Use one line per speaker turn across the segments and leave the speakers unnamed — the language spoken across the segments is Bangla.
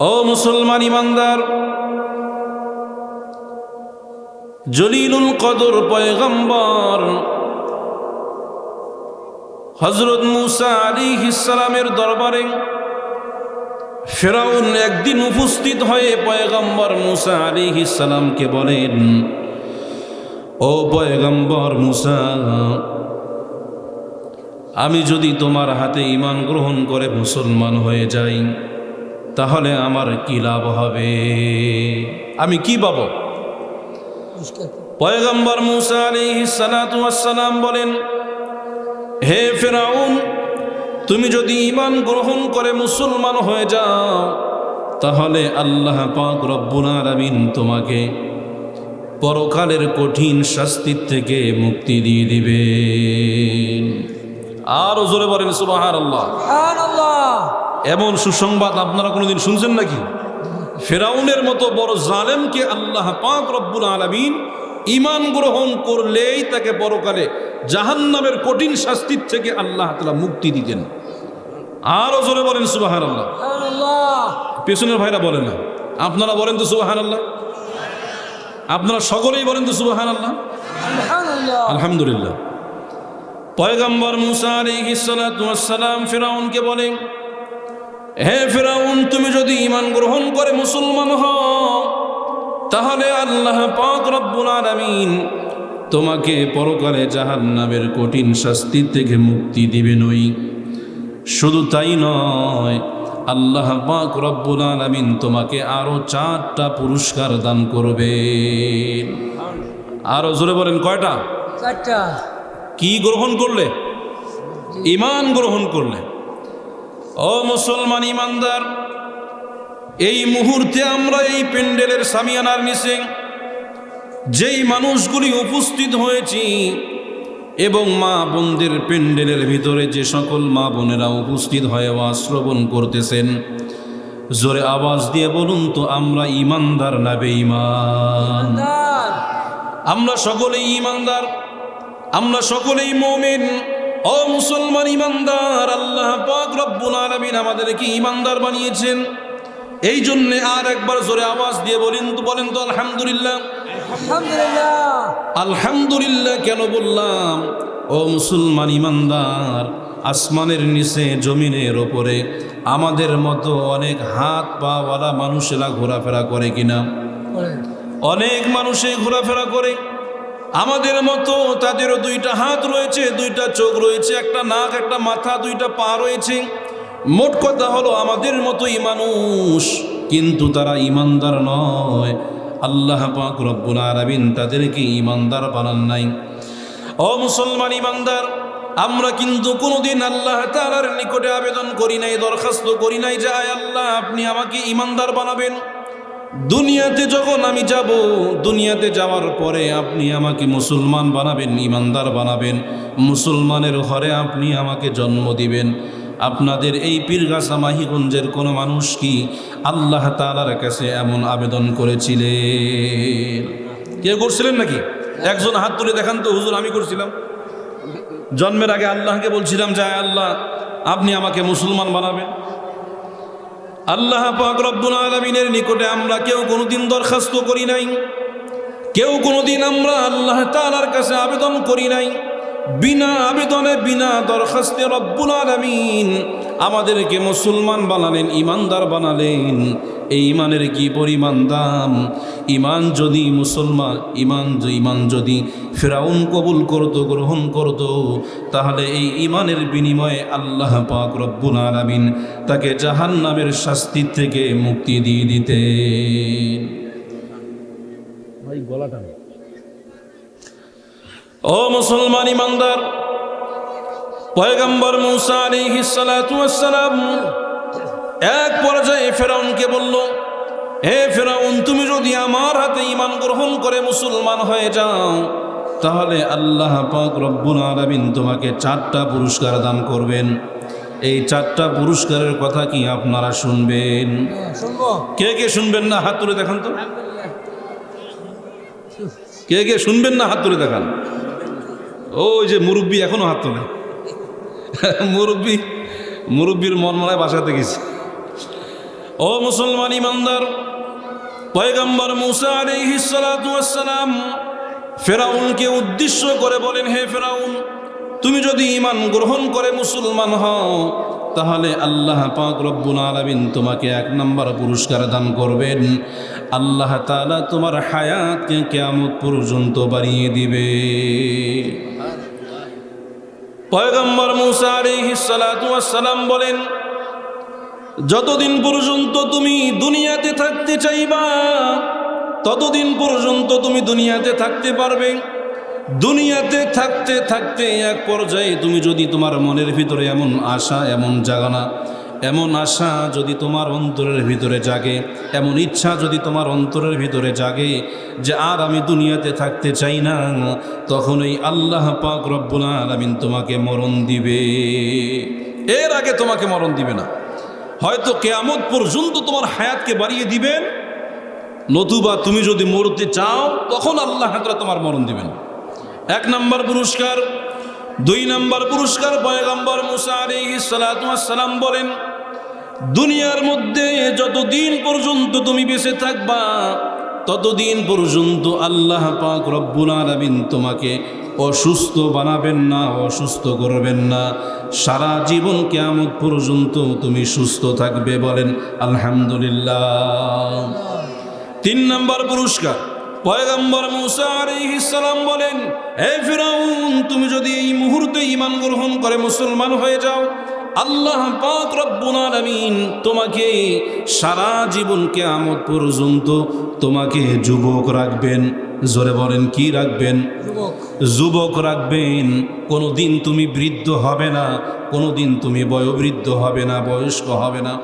ও মুসলমান ইমানদার, জলিলুল কদর পয়গম্বর হজরত মুসা আলী ইসালামের দরবারে ফেরাউন একদিন উপস্থিত হয়ে পয়গম্বর মুসা আলী ইসালামকে বলেন, ও পয়গম্বর মুসা, আমি যদি তোমার হাতে ইমান গ্রহণ করে মুসলমান হয়ে যাই তাহলে আমার কি লাভ হবে? আমি কি পাবো? পয়গম্বর মুসা বলেন, হে ফেরাউন, তুমি যদি ইমান গ্রহণ করে মুসলমান হয়ে যাও, তাহলে আল্লাহ পাক রব্বুল আলামিন তোমাকে পরকালের কঠিন শাস্তির থেকে মুক্তি দিয়ে দিবে আর জোরে বলেন সুবাহার আল্লাহ এমন সুসংবাদ আপনারা কোনোদিন শুনছেন নাকি? ফেরাউনের মতো বড় জালেমকে আল্লাহ পাক রব্বুল আলমিন ইমান গ্রহণ করলেই তাকে পরকালে জাহান্নামের কঠিন শাস্তির থেকে আল্লাহ তালা মুক্তি দিতেন। আরও জোরে বলেন সুবাহান আল্লাহ পেছনের ভাইরা বলে না। আপনারা বলেন তো সুবাহান আল্লাহ আপনারা সকলেই বলেন তো সুবাহান আল্লাহ আলহামদুলিল্লাহ। পয়গম্বর মুসা আলাইহিসসালাম ফেরাউনকে বলেন হে ফেরাউন তুমি যদি ইমান গ্রহণ করে মুসলমান হও তাহলে আল্লাহ পাক রব্বুল আলামিন তোমাকে পরকালে জাহান্নামের কঠিন শাস্তি থেকে মুক্তি দিবে নই শুধু তাই নয় আল্লাহ পাক রব্বুল আলামিন তোমাকে আরও চারটা পুরস্কার দান করবে। আরও জোরে বলেন কয়টা?
চারটা।
কি গ্রহণ করলে? ইমান গ্রহণ করলে। ও মুসলমান ইমানদার এই মুহূর্তে আমরা এই প্যান্ডেলের সামিয়ানার নিচে যেই মানুষগুলি উপস্থিত হয়েছি এবং মা বোনদের প্যান্ডেলের ভিতরে যে সকল মা বোনেরা উপস্থিত হয়ে শ্রবণ করতেছেন। জোরে আওয়াজ দিয়ে বলুন তো আমরা ইমানদার না বেঈমান? আমরা সকলেই ইমানদার আমরা সকলেই মমিন। ও মুসলমান ইমানদার আল্লাহ পাক রব্বুল আলামিন আমাদেরকে ইমানদার বানিয়েছেন। এই জন্য আর একবার জোরে আওয়াজ দিয়ে বলেন তো বলেন তো আলহামদুলিল্লাহ।
আলহামদুলিল্লাহ।
আলহামদুলিল্লাহ কেন বললাম? ও মুসলমান ইমানদার আসমানের নিচে জমিনের ওপরে আমাদের মতো অনেক হাত পাওয়ালা মানুষেরা ঘোরাফেরা করে কিনা? অনেক মানুষে ঘোরাফেরা করে। আমাদের মতো তাদেরও দুইটা হাত রয়েছে, দুইটা চোখ রয়েছে, একটা নাক, একটা মাথা, দুইটা পা রয়েছে। মোট কথা হলো আমাদের মতোই মানুষ, কিন্তু তারা ইমানদার নয়। আল্লাহ পাক রব্বুল আলামিন তাদেরকে ইমানদার বানান নাই। ও মুসলমান ইমানদার, আমরা কিন্তু কোনোদিন আল্লাহ তাআলার নিকটে আবেদন করি নাই, দরখাস্ত করি নাই যে, আয় আল্লাহ, আপনি আমাকে ইমানদার বানাবেন। দুনিয়াতে যখন আমি যাব, দুনিয়াতে যাওয়ার পরে আপনি আমাকে মুসলমান বানাবেন, ইমানদার বানাবেন। মুসলমানের ঘরে আপনি আমাকে জন্ম দিবেন। আপনাদের এই পীরগাছা মাহিগঞ্জের কোনো মানুষ কি আল্লাহ তালার কাছে এমন আবেদন করেছিলেন? কে করছিলেন নাকি? একজন হাত তুলে দেখান তো, হুজুর, আমি করছিলাম। জন্মের আগে আল্লাহকে বলছিলাম, যে আল্লাহ, আপনি আমাকে মুসলমান বানাবেন। আল্লাহ পাক রব্বুল আলমিনের নিকটে আমরা কেউ কোনোদিন দরখাস্ত করি নাই। কেউ কোনোদিন আমরা আল্লাহ তালার কাছে আবেদন করি নাই। বিনা আবেদনে, বিনা দরখাস্তে রব্বুল আলমিন আমাদেরকে মুসলমান বানালেন ইমানদার বানালেন। এই ইমানের কি পরিমাণ দাম? ইমান যদি মুসলমান ইমান ইমান যদি ফেরাউন কবুল করতো গ্রহণ করতো তাহলে এই ইমানের বিনিময়ে আল্লাহ পাক রব্বুল আলামিন তাকে জাহান্নামের শাস্তি থেকে মুক্তি দিয়ে দিতেন। ও মুসলমান ইমানদার পয়গম্বর মুসা সালাতু ওয়াসসালাম এক পর্যায়ে ফেরাউনকে বলল, হে ফেরাউন, তুমি যদি আমার হাতে ইমান গ্রহণ করে মুসলমান হয়ে যাও, তাহলে আল্লাহ পাক রব্বুল আলামিন তোমাকে চারটা পুরস্কার দান করবেন। এই চারটা পুরস্কারের কথা কি আপনারা শুনবেন? কে কে শুনবেন না? হাত তুলে দেখান তো। কে কে শুনবেন না? হাত তুলে দেখান। ওই যে মুরব্বী এখনও হাত তোলে। মুরব্বী, মুরব্বীর মন মনে বাসাতে গেছে। ও মুসলমান ইমানদার, পয়গম্বর মুসা ওয়াসসালাম ফেরাউনকে উদ্দেশ্য করে বলেন, হে ফেরাউন, তুমি যদি ইমান গ্রহণ করে মুসলমান হও, তাহলে আল্লাহ পাক রব্বুল আলামিন তোমাকে এক নম্বর পুরস্কার দান করবেন। আল্লাহ তালা তোমার হায়াতকে কিয়ামত পর্যন্ত বাড়িয়ে দিবে। পয়গম্বর মুসা হিসালাম বলেন, যতদিন পর্যন্ত তুমি দুনিয়াতে থাকতে চাইবা, ততদিন পর্যন্ত তুমি দুনিয়াতে থাকতে পারবে। দুনিয়াতে থাকতে থাকতে এক পর্যায়ে তুমি যদি তোমার মনের ভিতরে এমন আশা, এমন জাগানা এমন আশা যদি তোমার অন্তরের ভিতরে জাগে, এমন ইচ্ছা যদি তোমার অন্তরের ভিতরে জাগে যে আর আমি দুনিয়াতে থাকতে চাই না তখন এই আল্লাহ পাক রব্বুল আলামিন তোমাকে মরণ দিবে। এর আগে তোমাকে মরণ দিবে না। হয়তো কেয়ামত পর্যন্ত তোমার হায়াতকে বাড়িয়ে দিবেন, নতুবা তুমি যদি মরতে চাও, তখন আল্লাহ তাআলা তোমার মরণ দিবেন। এক নম্বর পুরস্কার, দুই নম্বর পুরস্কার, পয়গম্বর মুসা সালাতু সালাম বলেন দুনিয়ার মধ্যে যতদিন পর্যন্ত তুমি বেঁচে থাকবা, ততদিন পর্যন্ত আল্লাহ পাক রব্বুল আলামিন তোমাকে অসুস্থ বানাবেন না, অসুস্থ করবেন না। সারা জীবন কেয়ামত পর্যন্ত তুমি সুস্থ থাকবে বলেন, আলহামদুলিল্লাহ। তিন নম্বর পুরস্কার, পয়গম্বর মুসা বলেন, হে ফিরাউন, তুমি যদি এই মুহূর্তে ঈমান গ্রহণ করে মুসলমান হয়ে যাও আল্লাহ পাক রব্বুল আলামিন তোমাকে সারা জীবন কিয়ামত পর্যন্ত তোমাকে যুবক রাখবেন। জোরে বলেন কি রাখবেন?
যুবক।
যুবক রাখবেন। কোনো দিন তুমি বৃদ্ধ হবে না কোনো দিন তুমি বয়োবৃদ্ধ হবে না বয়স্ক হবে না।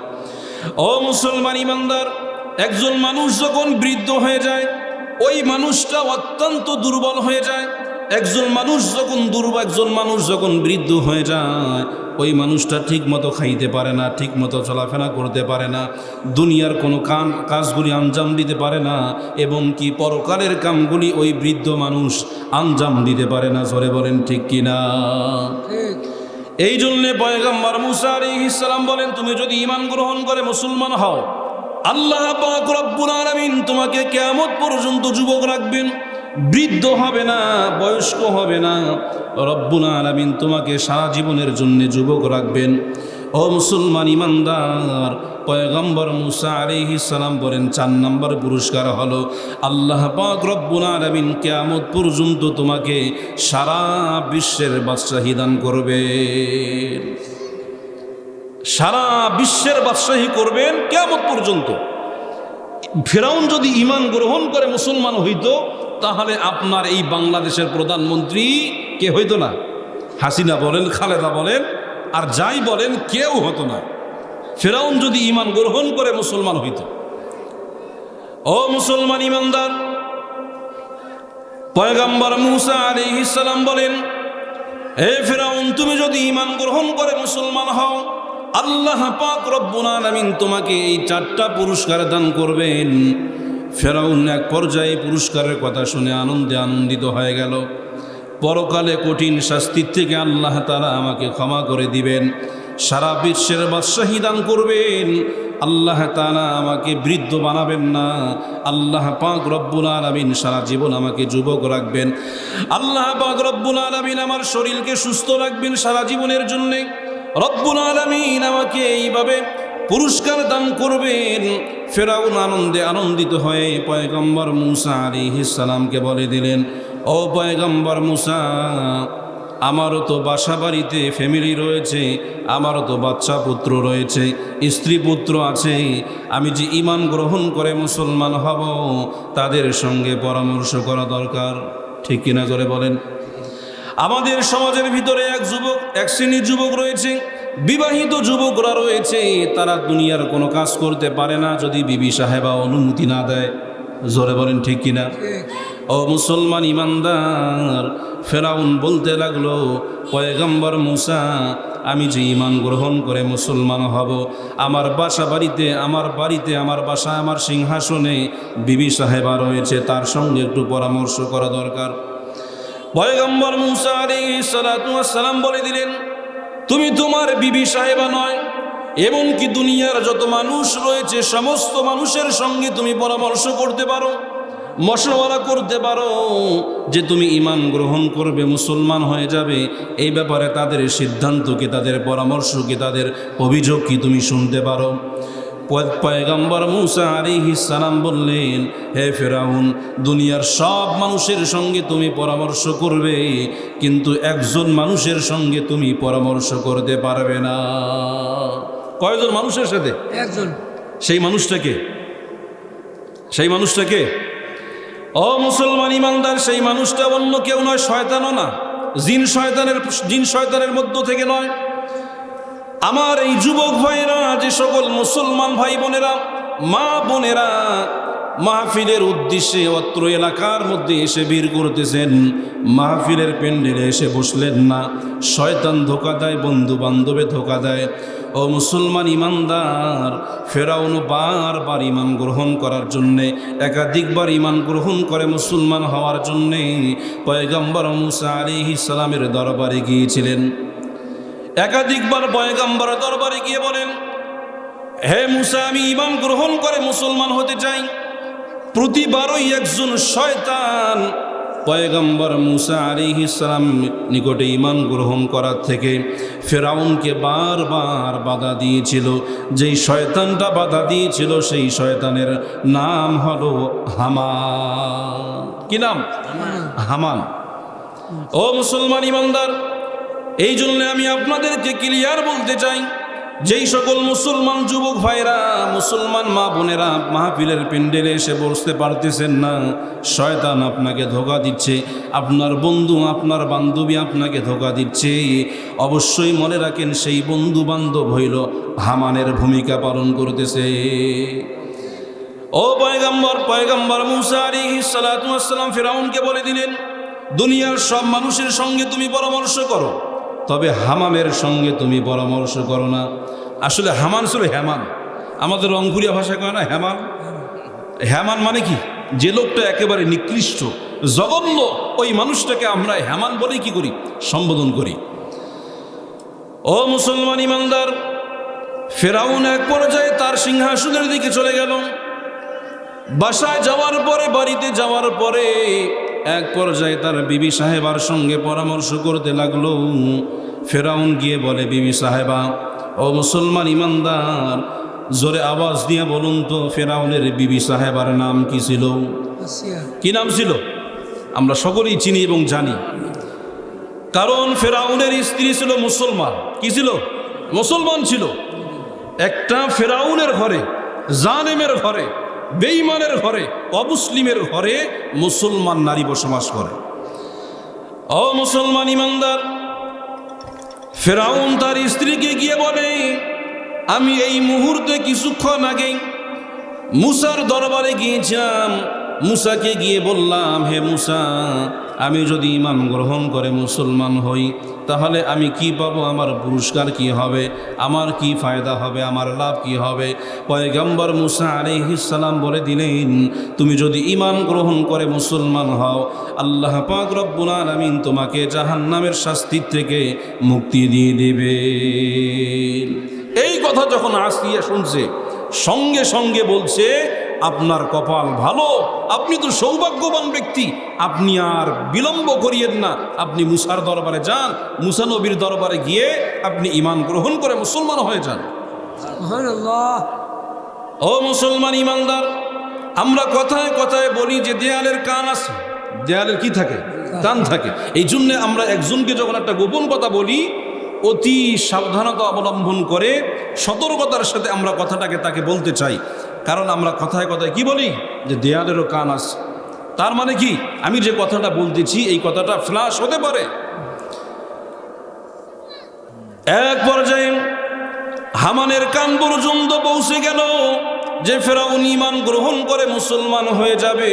ও মুসলমান ইমানদার একজন মানুষ যখন বৃদ্ধ হয়ে যায় ওই মানুষটা অত্যন্ত দুর্বল হয়ে যায়। একজন মানুষ যখন দুর্বল, একজন মানুষ যখন বৃদ্ধ হয়ে যায়, ওই মানুষটা ঠিক মতো খাইতে পারে না ঠিক মতো চলাফেরা করতে পারে না, দুনিয়ার কোনো কাম, কাজগুলি আঞ্জাম দিতে পারে না, এবং কি পরকালের কামগুলি ওই বৃদ্ধ মানুষ আঞ্জাম দিতে পারে না, জোরে বলেন ঠিক কিনা? এই জন্যে পয়গম্বর মুসা আলাইহিস সালাম বলেন, তুমি যদি ঈমান গ্রহণ করে মুসলমান হও, আল্লাহ পাক রব্বুল তোমাকে কিয়ামত পর্যন্ত যুবক রাখবেন। বৃদ্ধ হবে না, বয়স্ক হবে না। রব্বুল আলামিন তোমাকে সারা জীবনের জন্য যুবক রাখবেন। ও মুসলমান ইমানদার, পয়গম্বর মুসা আলাইহিস সালাম বলেন, চার নম্বর পুরস্কার হলো আল্লাহ পাক রব্বুল আলামিন কিয়ামত পর্যন্ত তোমাকে সারা বিশ্বের বাদশাহী দান করবে সারা বিশ্বের বাদশাহী করবেন কেমন পর্যন্ত। ফেরাউন যদি ইমান গ্রহণ করে মুসলমান হইতো, তাহলে আপনার এই বাংলাদেশের প্রধানমন্ত্রী কে হইতো না? হাসিনা বলেন, খালেদা বলেন, আর যাই বলেন, কেউ হতো না। ফেরাউন যদি ইমান গ্রহণ করে মুসলমান হইত। ও মুসলমান ইমানদার পয়গাম্বর মুসা আলাইহিস সালাম বলেন, হে ফেরাউন, তুমি যদি ঈমান গ্রহণ করে মুসলমান হও আল্লাহ পাক রব্বুল আলামিন তোমাকে এই চারটা পুরস্কার দান করবেন। ফেরাউন এক পর্যায়ে পুরস্কারের কথা শুনে আনন্দে আনন্দিত হয়ে গেল। পরকালে কঠিন শাস্তির থেকে আল্লাহ তারা আমাকে ক্ষমা করে দিবেন। সারা বিশ্বের বাদশাহী দান করবেন। আল্লাহ তাআলা আমাকে বৃদ্ধ বানাবেন না। আল্লাহ পাক রব্বুল আলামিন সারা জীবন আমাকে যুবক রাখবেন। আল্লাহ পাক রব্বুল আলামিন আমার শরীরকে সুস্থ রাখবেন সারা জীবনের জন্যে। রব্বুল আলামিন আমাকে এইভাবে পুরস্কার দান করবেন। ফেরাউন আনন্দে আনন্দিত হয়ে পয়গম্বর মুসা আলাইহিস সালামকে বলে দিলেন, ও পয়গম্বর মুসা, আমারও তো বাসা বাড়িতে ফ্যামিলি রয়েছে, আমারও তো বাচ্চা পুত্র রয়েছে, স্ত্রী পুত্র আছে, আমি যে ইমান গ্রহণ করে মুসলমান হব, তাদের সঙ্গে পরামর্শ করা দরকার। ঠিক কিনা করে বলেন। আমাদের সমাজের ভিতরে এক যুবক, এক শ্রেণির যুবক রয়েছে, বিবাহিত যুবকরা রয়েছে, তারা দুনিয়ার কোনো কাজ করতে পারে না যদি বিবি সাহেবা অনুমতি না দেয়। জোরে বলেন ঠিক কিনা? ও মুসলমান ইমানদার, ফেরাউন বলতে লাগল, পয়গম্বর মুসা, আমি যে ইমান গ্রহণ করে মুসলমান হব, আমার বাসা বাড়িতে, আমার বাড়িতে, আমার বাসা, আমার সিংহাসনে বিবি সাহেবা রয়েছে, তার সঙ্গে একটু পরামর্শ করা দরকার। পয়গম্বর মুসা ওয়াস সালাম বলে দিলেন, তুমি তোমার বিবি সাহেবা নয়, এমনকি দুনিয়ার যত মানুষ রয়েছে, সমস্ত মানুষের সঙ্গে তুমি পরামর্শ করতে পারো, মশওয়ারা করতে পারো, যে তুমি ইমান গ্রহণ করবে, মুসলমান হয়ে যাবে। এই ব্যাপারে তাদের সিদ্ধান্ত কি তাদের পরামর্শ কি তাদের অভিযোগ কি তুমি শুনতে পারো। পয়গম্বর মুসা সালাম বললেন হে ফেরাউন দুনিয়ার সব মানুষের সঙ্গে তুমি পরামর্শ করবে কিন্তু একজন মানুষের সঙ্গে তুমি পরামর্শ করতে পারবে না। কয়জন মানুষের সাথে?
একজন।
সেই মানুষটাকে? সেই মানুষটাকে? ও মুসলমান ইমানদার সেই মানুষটা অন্য কেউ নয় শয়তানও না। জিন শয়তানের জিন শয়তানের মধ্য থেকে নয়। আমার এই যুবক ভাইয়েরা, যে সকল মুসলমান ভাই বোনেরা, মা বোনেরা, মাহফিলের উদ্দেশ্যে অত্র এলাকার মধ্যে এসে ভিড় করতেছেন। মাহফিলের প্যান্ডেলে এসে বসলেন না। শয়তান ধোকা দেয় বন্ধু বান্ধবে ধোকা দেয়। ও মুসলমান ইমানদার, ফেরাউন বারবার ইমান গ্রহণ করার জন্যে, একাধিকবার ইমান গ্রহণ করে মুসলমান হওয়ার জন্যে, পয়গম্বর মুসা আলী ইসলামের দরবারে গিয়েছিলেন। একাধিকবার পয়গম্বর দরবারে গিয়ে বলেন, হে মুসা, আমি ইমান গ্রহণ করে মুসলমান হতে চাই। প্রতিবারই একজন শয়তান পয়গম্বর মুসা আলী ইসলাম নিকটে ইমান গ্রহণ করার থেকে ফেরাউনকে বারবার বাধা দিয়েছিল। যেই শয়তানটা বাধা দিয়েছিল, সেই শয়তানের নাম হলো হামান কি নাম? হামান ও মুসলমান ইমানদার এই জন্য আমি আপনাদেরকে ক্লিয়ার বলতে চাই, যেই সকল মুসলমান যুবক ভাইরা, মুসলমান মা বোনেরা মাহফিলের প্যান্ডেলে এসে বসতে পারতেছেন না, শয়তান আপনাকে ধোকা দিচ্ছে, আপনার বন্ধু, আপনার বান্ধবী আপনাকে ধোকা দিচ্ছে, অবশ্যই মনে রাখেন সেই বন্ধু বান্ধব হইল হামানের ভূমিকা পালন করতেছে। ও পয়গম্বর পয়গম্বর মুসা আলাইহিস সালাতু ওয়াসসালাম ফিরাউনকে বলে দিলেন, দুনিয়ার সব মানুষের সঙ্গে তুমি পরামর্শ করো। তবে হামামের সঙ্গে তুমি পরামর্শ করো না। আসলে হামান ছিল হেমান। আমাদের রংপুরিয়া ভাষায় কয় না, হেমান? হেমান মানে কি? যে লোকটা একেবারে নিকৃষ্ট, জঘন্য, ওই মানুষটাকে আমরা হেমান বলে কি করি? সম্বোধন করি। ও মুসলমান ইমানদার, ফেরাউন এক পর্যায়ে তার সিংহাসনের দিকে চলে গেল। বাসায় যাওয়ার পরে, বাড়িতে যাওয়ার পরে এক পর্যায়ে তার বিবি সাহেবার সঙ্গে পরামর্শ করতে লাগল। ফেরাউন গিয়ে বলে বিবি সাহেবা ও মুসলমান ইমানদার জোরে আওয়াজ দিয়ে বলুন তো ফেরাউনের বিবি সাহেবার নাম কি ছিল? কি নাম ছিল? আমরা সকলেই চিনি এবং জানি। কারণ ফেরাউনের স্ত্রী ছিল মুসলমান। কি ছিল? মুসলমান ছিল। একটা ফেরাউনের ঘরে জানেমের ঘরে বেইমানের ঘরে, অমুসলিমের ঘরে মুসলমান নারী বসবাস করে। অ মুসলমান ইমানদার, ফেরাউন তার স্ত্রীকে গিয়ে বলে, আমি এই মুহূর্তে কিছুক্ষণ আগে মুসার দরবারে গিয়েছিলাম। মুসাকে গিয়ে বললাম, হে মুসা আমি যদি ইমান গ্রহণ করে মুসলমান হই, তাহলে আমি কি পাব? আমার পুরস্কার কি হবে? আমার কি ফায়দা হবে? আমার লাভ কি হবে? পয়গম্বর মুসা আলিহিসাল্লাম বলে দিলেন, তুমি যদি ইমান গ্রহণ করে মুসলমান হও, আল্লাহ পাক রব্বুল আলামিন তোমাকে জাহান্নামের শাস্তির থেকে মুক্তি দিয়ে দেবে। এই কথা যখন আসিয়া শুনছে, সঙ্গে সঙ্গে বলছে আপনার কপাল ভালো আপনি তো সৌভাগ্যবান ব্যক্তি। আপনি আর বিলম্ব করিয়েন না। আপনি মুসার দরবারে যান মুসা নবীর দরবারে গিয়ে আপনি ইমান গ্রহণ করে মুসলমান হয়ে যান। ও মুসলমান ইমানদার আমরা কথায় কথায় বলি যে দেয়ালের কান আছে। দেয়ালের কি থাকে? কান থাকে। এই জন্যে আমরা একজনকে যখন একটা গোপন কথা বলি অতি সাবধানতা অবলম্বন করে সতর্কতার সাথে আমরা কথাটাকে তাকে বলতে চাই। কারণ আমরা কথায় কথায় কি বলি? যে দেয়ালেরও কান আছে। তার মানে কি? আমি যে কথাটা বলতেছি, এই কথাটা ফ্লাশ হতে পারে। এক পর্যায়ে হামানের কান পর্যন্ত পৌঁছে গেল যে ফেরাউন ইমান গ্রহণ করে মুসলমান হয়ে যাবে।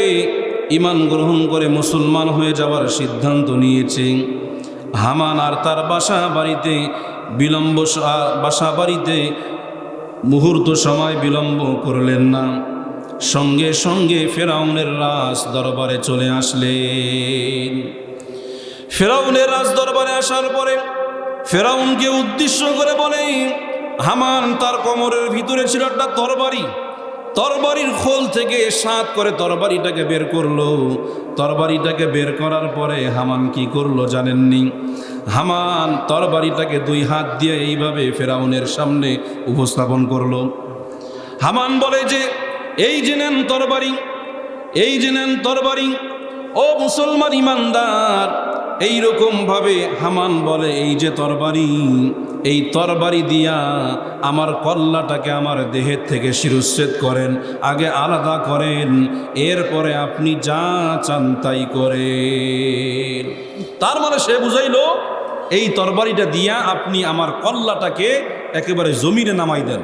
ইমান গ্রহণ করে মুসলমান হয়ে যাওয়ার সিদ্ধান্ত নিয়েছে। হামান আর তার বাসা বাড়িতে, বিলম্ব বাসা বাড়িতে মুহূর্ত সময় বিলম্ব করলেন না। সঙ্গে সঙ্গে ফেরাউনের রাজ দরবারে চলে আসলেন। ফেরাউনের রাজ দরবারে আসার পরে ফেরাউনকে উদ্দেশ্য করে বলে, হামান, তার কোমরের ভিতরে ছিল একটা তরবারি। তরবারির খোল থেকে সাত করে তরবারিটাকে বের করল। তরবারিটাকে বের করার পরে হামান কি করল জানেননি? হামান তরবারিটাকে দুই হাত দিয়ে এইভাবে ফেরাউনের সামনে উপস্থাপন করল। হামান বলে যে, এই যে নেন তরবারি, এই যে নেন তরবারি, ও মুসলমান ইমানদার এইরকম ভাবে হামান বলে, এই যে তরবারি, এই তরবারি দিয়া আমার কল্লাটাকে আমার দেহের থেকে শিরুচ্ছেদ করেন, আগে আলাদা করেন, এরপরে আপনি যা চান তাই করেন। তার মানে সে বুঝাইলো এই তরবারিটা দিয়া আপনি আমার কল্লাটাকে একেবারে জমিনে নামাই দেন।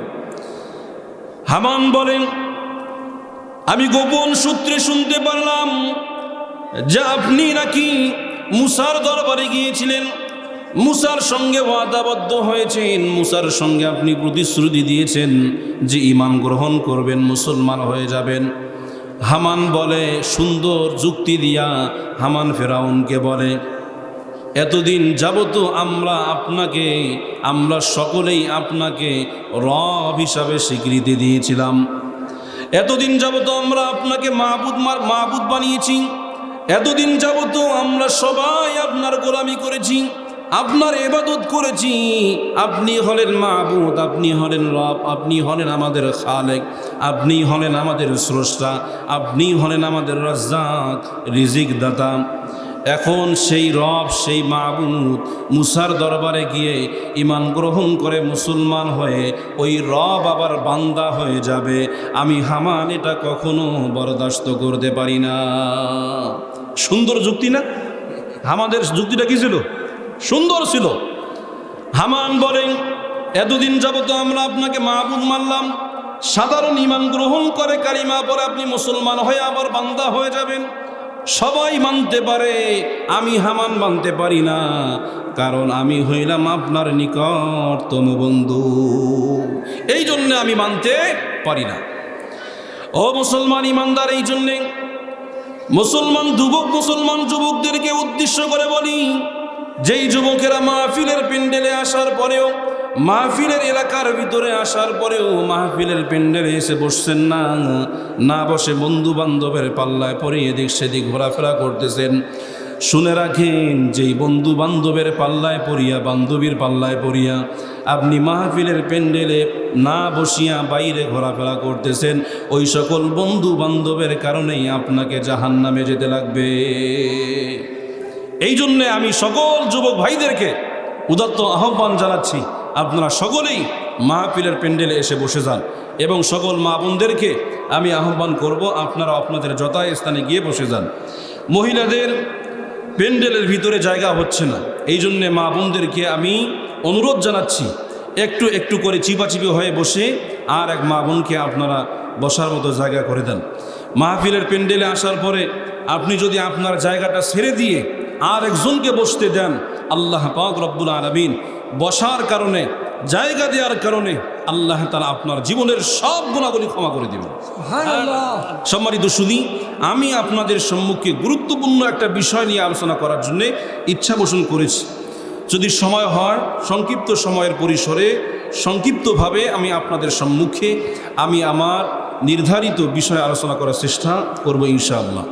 হামান বলেন, আমি গোপন সূত্রে শুনতে পারলাম যে আপনি নাকি মুসার দরবারে গিয়েছিলেন। মুসার সঙ্গে ওয়াদাবদ্ধ হয়েছেন, মুসার সঙ্গে আপনি প্রতিশ্রুতি দিয়েছেন যে ইমান গ্রহণ করবেন, মুসলমান হয়ে যাবেন। হামান বলে, সুন্দর যুক্তি দিয়া হামান ফেরাউনকে বলে এতদিন যাবত আমরা আপনাকে, আমরা সকলেই আপনাকে রব হিসাবে স্বীকৃতি দিয়েছিলাম। এতদিন যাবত আমরা আপনাকে মাহবুদ মাহবুদ বানিয়েছি। এতদিন যাবত আমরা সবাই আপনার গোলামি করেছি, আপনার এবাদত করেছি। আপনি হলেন মাহবুদ, আপনি হলেন রব, আপনি হলেন আমাদের খালেক, আপনি হলেন আমাদের স্রষ্টা, আপনি হলেন আমাদের রাজ্জাক রিজিক দাতা এখন সেই রব, সেই মাহবুদ মুসার দরবারে গিয়ে ইমান গ্রহণ করে মুসলমান হয়ে ওই রব আবার বান্দা হয়ে যাবে। আমি হামান এটা কখনো বরদাস্ত করতে পারি না। সুন্দর যুক্তি না? আমাদের যুক্তিটা কি ছিল? সুন্দর ছিল। হামান বলেন, এতদিন যাবত আমরা আপনাকে মাহবুদ মানলাম। সাধারণ ইমান গ্রহণ করে কালিমা পরে আপনি মুসলমান হয়ে আবার বান্দা হয়ে যাবেন। সবাই মানতে পারে, আমি হামান মানতে পারি না। কারণ আমি হইলাম আপনার নিকটতম বন্ধু। এই জন্য আমি মানতে পারি না। ও মুসলমান ইমানদার এই জন্যে মুসলমান যুবক, মুসলমান যুবকদেরকে উদ্দেশ্য করে বলি, যেই যুবকেরা মাহফিলের প্যান্ডেলে আসার পরেও মাহফিলের এলাকার ভিতরে আসার পরেও মাহফিলের প্যান্ডেলে এসে বসছেন না। না বসে বন্ধু বান্ধবের পাল্লায় পরে এদিক সেদিক ঘোরাফেরা করতেছেন। শুনে রাখেন, যেই বন্ধু বান্ধবের পাল্লায় পড়িয়া বান্ধবীর পাল্লায় পড়িয়া আপনি মাহফিলের প্যান্ডেলে না বসিয়া বাইরে ঘোরাফেরা করতেছেন, ওই সকল বন্ধু বান্ধবের কারণেই আপনাকে জাহান নামে যেতে লাগবে। এই জন্যে আমি সকল যুবক ভাইদেরকে উদাত্ত আহ্বান জানাচ্ছি আপনারা সকলেই মাহফিলের প্যান্ডেলে এসে বসে যান এবং সকল মা বোনদেরকে আমি আহ্বান করব আপনারা আপনাদের যথাস্থানে গিয়ে বসে যান। মহিলাদের প্যান্ডেলের ভিতরে জায়গা হচ্ছে না। এই জন্যে মা বোনদেরকে আমি অনুরোধ জানাচ্ছি, একটু একটু করে চিপাচিপি হয়ে বসে আর এক মা বোনকে আপনারা বসার মতো জায়গা করে দেন। মাহফিলের প্যান্ডেলে আসার পরে আপনি যদি আপনার জায়গাটা ছেড়ে দিয়ে আর একজনকে বসতে দেন, আল্লাহ পাক রব্বুল আলমিন বসার কারণে জায়গা দেওয়ার কারণে আল্লাহ তালা আপনার জীবনের সব গুণাগুলি ক্ষমা করে দেবেন। সম্মানিত শুনি আমি আপনাদের সম্মুখে গুরুত্বপূর্ণ একটা বিষয় নিয়ে আলোচনা করার জন্যে ইচ্ছা পোষণ করেছি। যদি সময় হয় সংক্ষিপ্ত সময়ের পরিসরে সংক্ষিপ্তভাবে আমি আপনাদের সম্মুখে আমি আমার নির্ধারিত বিষয় আলোচনা করার চেষ্টা করব ইনশাআল্লাহ।